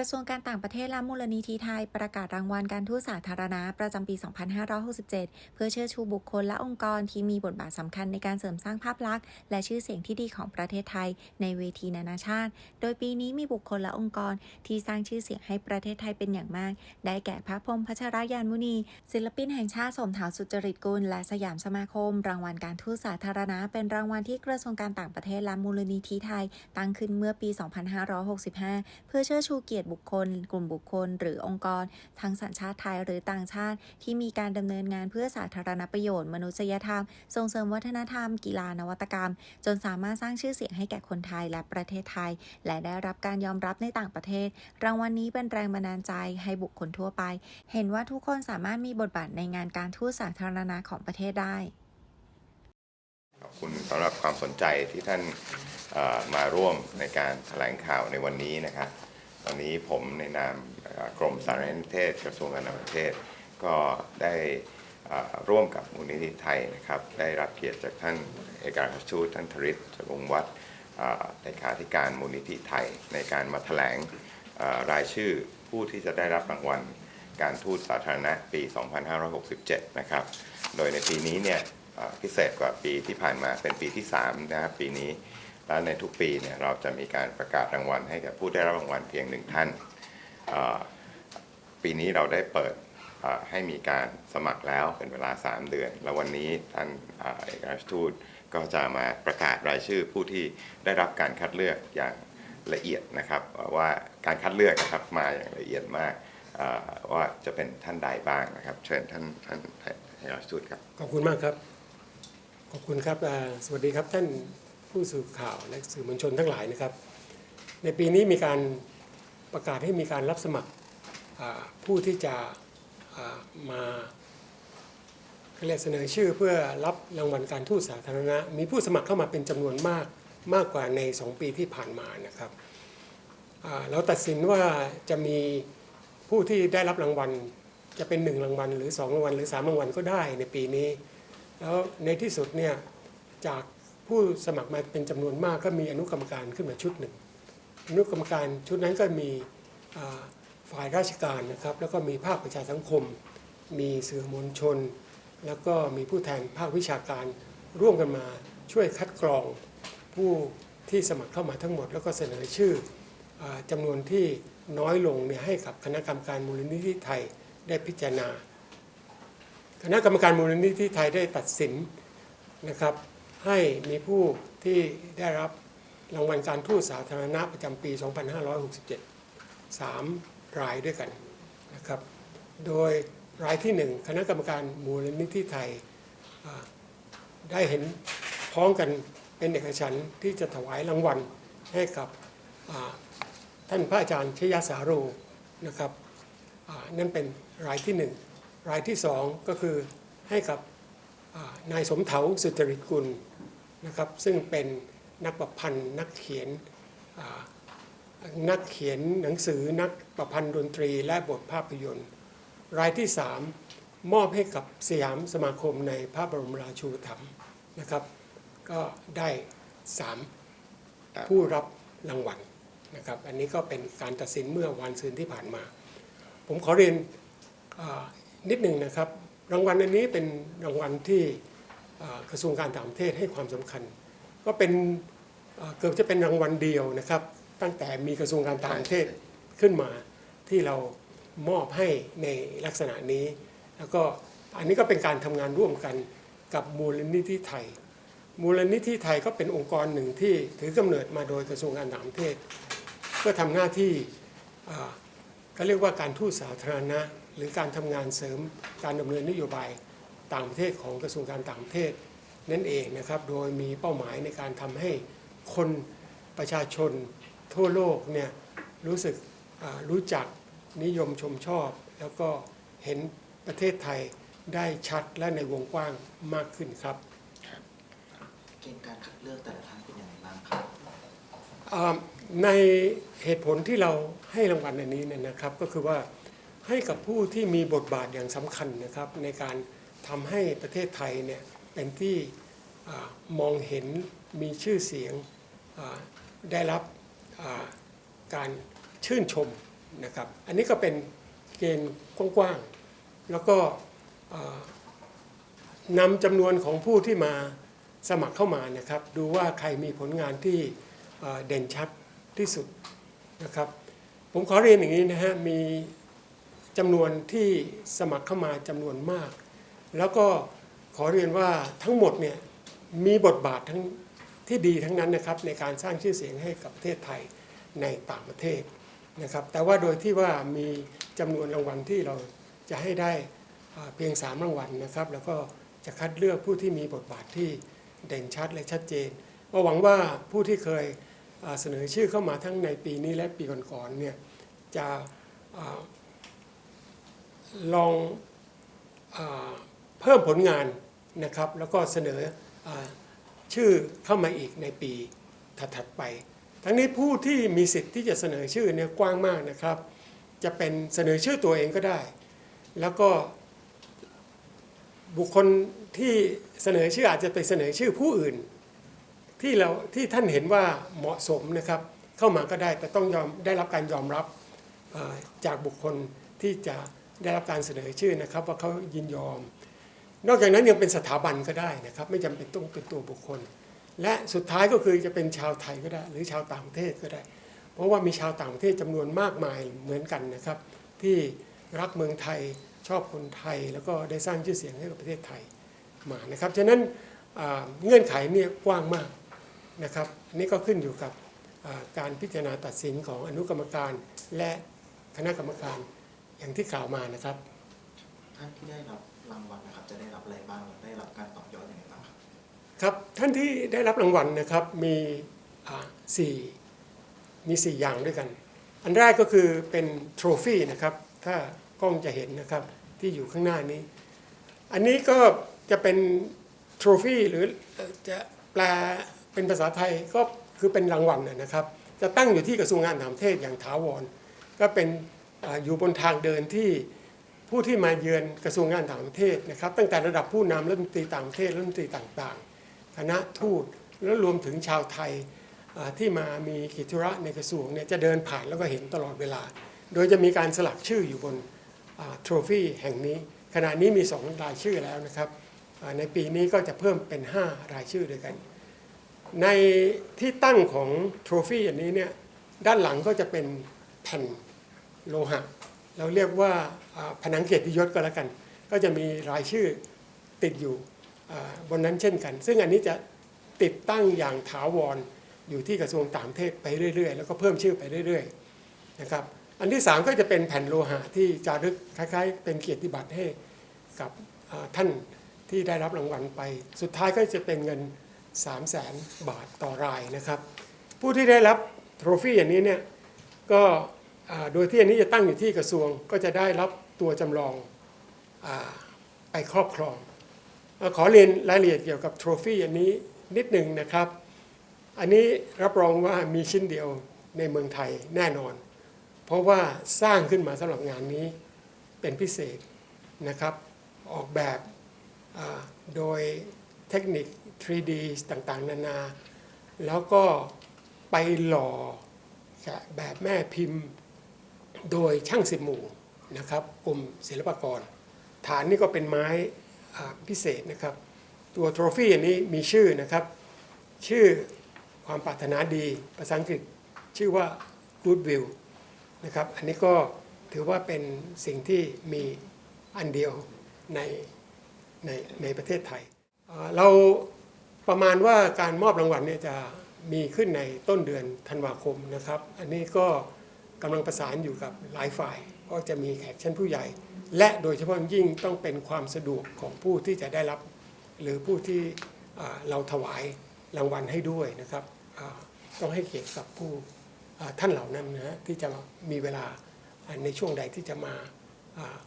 ระทรวงการต่างประเทศและมูลนิธิไทย ประกาศรางวัลการทูตสาธารณะประจำปี 2567 เพื่อเชิดชูบุคคลและองค์กรที่มีบทบาทสำคัญในการเสริมสร้างภาพลักษณ์และชื่อเสียงที่ดีของประเทศไทย ในเวทีนานาชาติ โดยปีนี้มีบุคคลและองค์กรที่สร้างชื่อเสียงให้ประเทศไทยเป็นอย่างมาก ได้แก่พระพรหมพัชรยานมุนี ศิลปินแห่งชาติสมถาวสุจริตกุล และสยามสมาคม รางวัลการทูตสาธารณะ เป็นรางวัลที่กระทรวงการต่างประเทศและมูลนิธิไทย ตั้งขึ้นเมื่อปี 2565 เพื่อเชิดชูเกียรติบุคคล กลุ่มบุคคล หรือองค์กร ทั้งสัญชาติไทยหรือต่างชาติ ที่มีการดำเนินงานเพื่อสาธารณประโยชน์ มนุษยธรรม ส่งเสริมวัฒนธรรม กีฬานวัตกรรม จนสามารถสร้างชื่อเสียงให้แก่คนไทยและประเทศไทย และได้รับการยอมรับในต่างประเทศ รางวัลนี้เป็นแรงบันดาลใจให้บุคคลทั่วไป เห็นว่าทุกคนสามารถมีบทบาทในงานการทูตสาธารณะของประเทศได้ขอบคุณสำหรับความสนใจที่ท่านมาร่วมในการแถลงข่าวในวันนี้นะครับ วันนี้ผมในนามกรมสารนิเทศกระทรวงการต่างประเทศ ก็ได้ร่วมกับมูลนิธิไทยนะครับ ได้รับเกียรติจากท่านเอกอัครราชทูตท่านธริศจากวงศ์วัดเอ่อเลขาธิการมูลนิธิไทย ในการมาแถลงรายชื่อผู้ที่จะได้รับรางวัลการทูตสาธารณะปี 2567 นะครับ โดยในปีนี้เนี่ยพิเศษกว่าปีที่ผ่านมาเป็นปีที่ 3 นะครับปีนี้ แล้วในทุกปีเนี่ยเราจะมีการประกาศรางวัลให้กับผู้ได้รับรางวัลเพียงหนึ่งท่าน ปีนี้เราได้เปิดให้มีการสมัครแล้วเป็นเวลา 3 เดือน แล้ววันนี้ท่านเอกอัคราชทูตก็จะมาประกาศรายชื่อผู้ที่ได้รับการคัดเลือกอย่างละเอียดนะครับว่าการคัดเลือกนะครับมาอย่างละเอียดมากว่าจะเป็นท่านใดบ้างนะครับ เชิญท่านท่านเอกอัคราชทูตครับขอบคุณมากครับ ขอบคุณครับสวัสดีครับท่าน ผู้สื่อข่าวและสื่อมวลชนทั้งหลายนะครับ ในปีนี้มีการประกาศให้มีการรับสมัครผู้ที่จะมาเรียกเสนอชื่อเพื่อรับรางวัลการทูตสาธารณะ มีผู้สมัครเข้ามาเป็นจำนวนมากมากกว่าใน 2 ปีที่ผ่านมานะครับเราตัดสินว่าจะมีผู้ที่ได้รับรางวัลจะเป็น 1 รางวัล หรือ 2 รางวัล หรือ 3 รางวัลก็ได้ในปีนี้ แล้วในที่สุดเนี่ยจาก ผู้สมัครมาเป็นจำนวนมากก็มีอนุกรรมการขึ้นมาชุดหนึ่ง อนุกรรมการชุดนั้นก็มีฝ่ายราชการนะครับ แล้วก็มีภาคประชาสังคม มีสื่อมวลชน แล้วก็มีผู้แทนภาควิชาการร่วมกันมาช่วยคัดกรองผู้ที่สมัครเข้ามาทั้งหมด แล้วก็เสนอชื่ออจำนวนที่น้อยลงเนี่ยให้กับคณะกรรมการมูลนิธิไทยได้พิจารณา คณะกรรมการมูลนิธิไทยได้ตัดสินนะครับ ให้มีผู้ที่ได้รับรางวัลการทูตสาธารณะประจำปี 2567 3 รายด้วยกันนะครับ โดยรายที่ 1 คณะกรรมการมูลนิธิไทยได้เห็นพ้องกันเป็นเอกฉันท์ที่จะถวายรางวัลให้กับท่านพระอาจารย์ชยสาโรนะครับนั่นเป็นรายที่หนึ่งรายที่สองก็คือให้กับ นายสมเถาสุจริตกุลนะครับซึ่งเป็นนักประพันธ์นักเขียนนักเขียนหนังสือนักประพันธ์ดนตรีและบทภาพยนตร์ รายที่สามมอบให้กับสยามสมาคมในพระบรมราชูปถัมภ์นะครับ ก็ได้สามผู้รับรางวัลนะครับ อันนี้ก็เป็นการตัดสินเมื่อวันซืนที่ผ่านมา ผมขอเรียนนิดหนึ่งนะครับ รางวัลอันนี้เป็นรางวัลที่กระทรวงการต่างประเทศให้ความสำคัญ ก็เป็นเกือบจะเป็นรางวัลเดียวนะครับ ตั้งแต่มีกระทรวงการต่างประเทศขึ้นมาที่เรามอบให้ในลักษณะนี้ แล้วก็อันนี้ก็เป็นการทำงานร่วมกันกับมูลนิธิไทย มูลนิธิไทยก็เป็นองค์กรหนึ่งที่ถือกำเนิดมาโดยกระทรวงการต่างประเทศ เพื่อทำหน้าที่ ก็เรียกว่าการทูตสาธารณะ หรือการทำงานเสริมการดำเนินนโยบายต่างประเทศของกระทรวงการต่างประเทศนั่นเองนะครับ โดยมีเป้าหมายในการทำให้คนประชาชนทั่วโลกเนี่ยรู้สึกรู้จักนิยมชมชอบ แล้วก็เห็นประเทศไทยได้ชัดและในวงกว้างมากขึ้นครับเกณฑ์การคัดเลือกแต่ละท่านเป็นอยังไงบ้างครับ ในเหตุผลที่เราให้รางวัลอันนี้เนี่ยนะครับก็คือว่าให้กับผู้ที่มีบทบาทอย่างสำคัญนะครับ ในการทำให้ประเทศไทยเนี่ยเป็นที่อมองเห็นมีชื่อเสียงได้รับการชื่นชมนะครับ อันนี้ก็เป็นเกณฑ์กว้างๆแล้วก็นำจำนวนของผู้ที่มาสมัครเข้ามานะครับ ดูว่าใครมีผลงานที่ เด่นชัดที่สุดนะครับ ผมขอเรียนอย่างนี้นะฮะมีจำนวนที่สมัครเข้ามาจำนวนมาก แล้วก็ขอเรียนว่าทั้งหมดเนี่ยมีบทบาททั้งที่ดีทั้งนั้นนะครับในการสร้างชื่อเสียงให้กับประเทศไทยในต่างประเทศนะครับ แต่ว่าโดยที่ว่ามีจำนวนรางวัลที่เราจะให้ได้เพียง 3 รางวัลนะครับ แล้วก็จะคัดเลือกผู้ที่มีบทบาทที่เด่นชัดและชัดเจนก็หวังว่าผู้ที่เคย เสนอชื่อเข้ามาทั้งในปีนี้และปีก่อนๆเนี่ยจะอลองอเพิ่มผลงานนะครับ แล้วก็เสนออชื่อเข้ามาอีกในปีถัดๆไป ทั้งนี้ผู้ที่มีสิทธิ์ที่จะเสนอชื่อเนี่ยกว้างมากนะครับ จะเป็นเสนอชื่อตัวเองก็ได้ แล้วก็บุคคลที่เสนอชื่ออาจจะไปเสนอชื่อผู้อื่น ที่เราที่ท่านเห็นว่าเหมาะสมนะครับเข้ามาก็ได้แต่ต้องยอมได้รับการยอมรับจากบุคคลที่จะได้รับการเสนอชื่อนะครับ ว่าเขายินยอม นอกจากนั้นยังเป็นสถาบันก็ได้นะครับ ไม่จำเป็นต้องเป็นตัวบุคคล และสุดท้ายก็คือจะเป็นชาวไทยก็ได้ หรือชาวต่างประเทศก็ได้ เพราะว่ามีชาวต่างประเทศจำนวนมากมายเหมือนกันนะครับ ที่รักเมืองไทยชอบคนไทย แล้วก็ได้สร้างชื่อเสียงให้กับประเทศไทยมานะครับฉะนั้นเงื่อนไขเนี่ยกว้างมาก นะครับอันนี่ก็ขึ้นอยู่กับอ่าการพิจารณาตัดสินของอนุกรรมการและคณะกรรมการอย่างที่กล่าวมานะครับท่านที่ได้รับรางวัลนะครับจะได้รับอะไรบ้างได้รับการต่อยอดยังไงบ้างครับครับท่านที่ได้รับรางวัลนะครับมีอ่าสี่มีสี่อย่างด้วยกัน อันแรกก็คือเป็นโทรฟี่นะครับถ้ากล้องจะเห็นนะครับที่อยู่ข้างหน้านี้ อันนี้ก็จะเป็นโทรฟี่หรือเอ่อจะแปล เป็นภาษาไทยก็คือเป็นรางวัลนะนะครับ จะตั้งอยู่ที่กระทรวงการต่างประเทศอย่างถาวร ก็เป็นออยู่บนทางเดินที่ผู้ที่มาเยือนกระทรวงการต่างประเทศนะครับ ตั้งแต่ระดับผู้นำรัฐมนตรีต่างประเทศรัฐมนตรีต่างๆ คณะทูตแล้วรวมถึงชาวไทยที่มามีกิจธุระในกระทรวงเนี่ยจะเดินผ่านแล้วก็เห็นตลอดเวลา โดยจะมีการสลักชื่ออยู่บนทรฟี่แห่งนี้ ขณะนี้มี 2 รายชื่อแล้วนะครับ ในปีนี้ก็จะเพิ่มเป็น 5 รายชื่อด้วยกัน ในที่ตั้งของโทรฟี่อันนี้เนี่ยด้านหลังก็จะเป็นแผ่นโลหะ เราเรียกว่าผนังเกียรติยศก็แล้วกัน ก็จะมีรายชื่อติดอยู่บนนั้นเช่นกัน ซึ่งอันนี้จะติดตั้งอย่างถาวรอยู่ที่กระทรวงต่างประเทศไปเรื่อย ๆ แล้วก็เพิ่มชื่อไปเรื่อยๆนะครับอันที่ 3 ก็จะเป็นแผ่นโลหะที่จารึกคล้าย ๆ เป็นเกียรติบัตรให้กับท่านที่ได้รับรางวัลไป สุดท้ายก็จะเป็นเงิน 3 0 0แสนบาทต่อรายนะครับ ผู้ที่ได้รับโทรฟี่อย่างนี้เนี่ยก็โดยที่อันนี้จะตั้งอยู่ที่กระทรวงก็จะได้รับตัวจำลองอไปครอบครอง ขอเรียนรายละเอียดเกี่ยวกับโทรฟี่อันนี้นิดหนึ่งนะครับ อันนี้รับรองว่ามีชิ้นเดียวในเมืองไทยแน่นอน เพราะว่าสร้างขึ้นมาสำหรับงานนี้เป็นพิเศษนะครับ ออกแบบโดยเทคนิค 3D ต่างๆ นานา แล้วก็ไปหล่อแบบแม่พิมพ์โดยช่างสิบหมู่นะครับกลุ่มศิลปากร ฐานนี่ก็เป็นไม้พิเศษนะครับ ตัวโทรฟี่อันนี้มีชื่อนะครับ ชื่อความปรารถนาดีภาษาอังกฤษชื่อว่า Goodwill นะครับ อันนี้ก็ถือว่าเป็นสิ่งที่มีอันเดียวในในในประเทศไทย เรา ประมาณว่าการมอบรางวัลเนี่ยจะมีขึ้นในต้นเดือนธันวาคมนะครับ อันนี้ก็กำลังประสานอยู่กับหลายฝ่าย ก็จะมีแขกชั้นผู้ใหญ่ และโดยเฉพาะยิ่งต้องเป็นความสะดวกของผู้ที่จะได้รับ หรือผู้ที่เราถวายรางวัลให้ด้วยนะครับต้องให้เกียรติกับผู้ท่านเหล่านั้นนะฮะที่จะมีเวลาในช่วงใดที่จะมาอ่า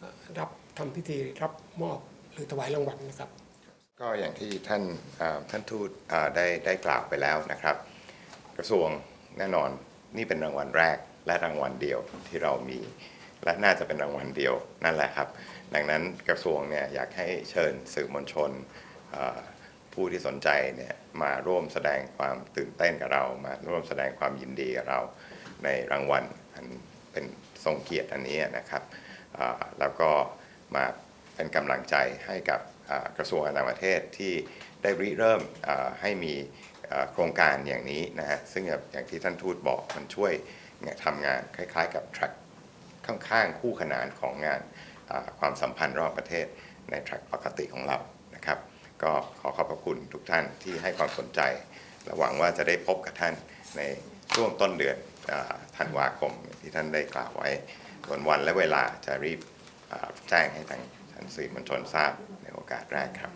อ่ารับทำพิธีรับมอบหรือถวายรางวัลนะครับ ก็อย่างที่ท่านท่านทูตได้ได้กล่าวไปแล้วนะครับ กระทรวงแน่นอนนี่เป็นรางวัลแรกและรางวัลเดียวที่เรามี และน่าจะเป็นรางวัลเดียวนั่นแหละครับ ดังนั้นกระทรวงเนี่ยอยากให้เชิญสื่อมวลชนผู้ที่สนใจเนี่ยมาร่วมแสดงความตื่นเต้นกับเรา มาร่วมแสดงความยินดีกับเราในรางวัลอันเป็นทรงเกียรติอันนี้นะครับแล้วก็มาเป็นกำลังใจให้กับ กระทรวงการต่างประเทศที่ได้ริเริ่มให้มีโครงการอย่างนี้นะฮะซึ่งอย่างที่ท่านทูตบอกมันช่วยทำงานคล้ายๆ กับ track ข้างๆ คู่ขนานของงานความสัมพันธ์ระหว่างประเทศใน track ปกติของเรานะครับ ก็ขอขอบพระคุณทุกท่านที่ให้ความสนใจและหวังว่าจะได้พบกับท่านในช่วงต้นเดือนธันวาคมที่ท่านได้กล่าวไว้ส่วนวันและเวลาจะรีบแจ้งให้ทางท่านสื่อมวลชนทราบ กาสแรกครับ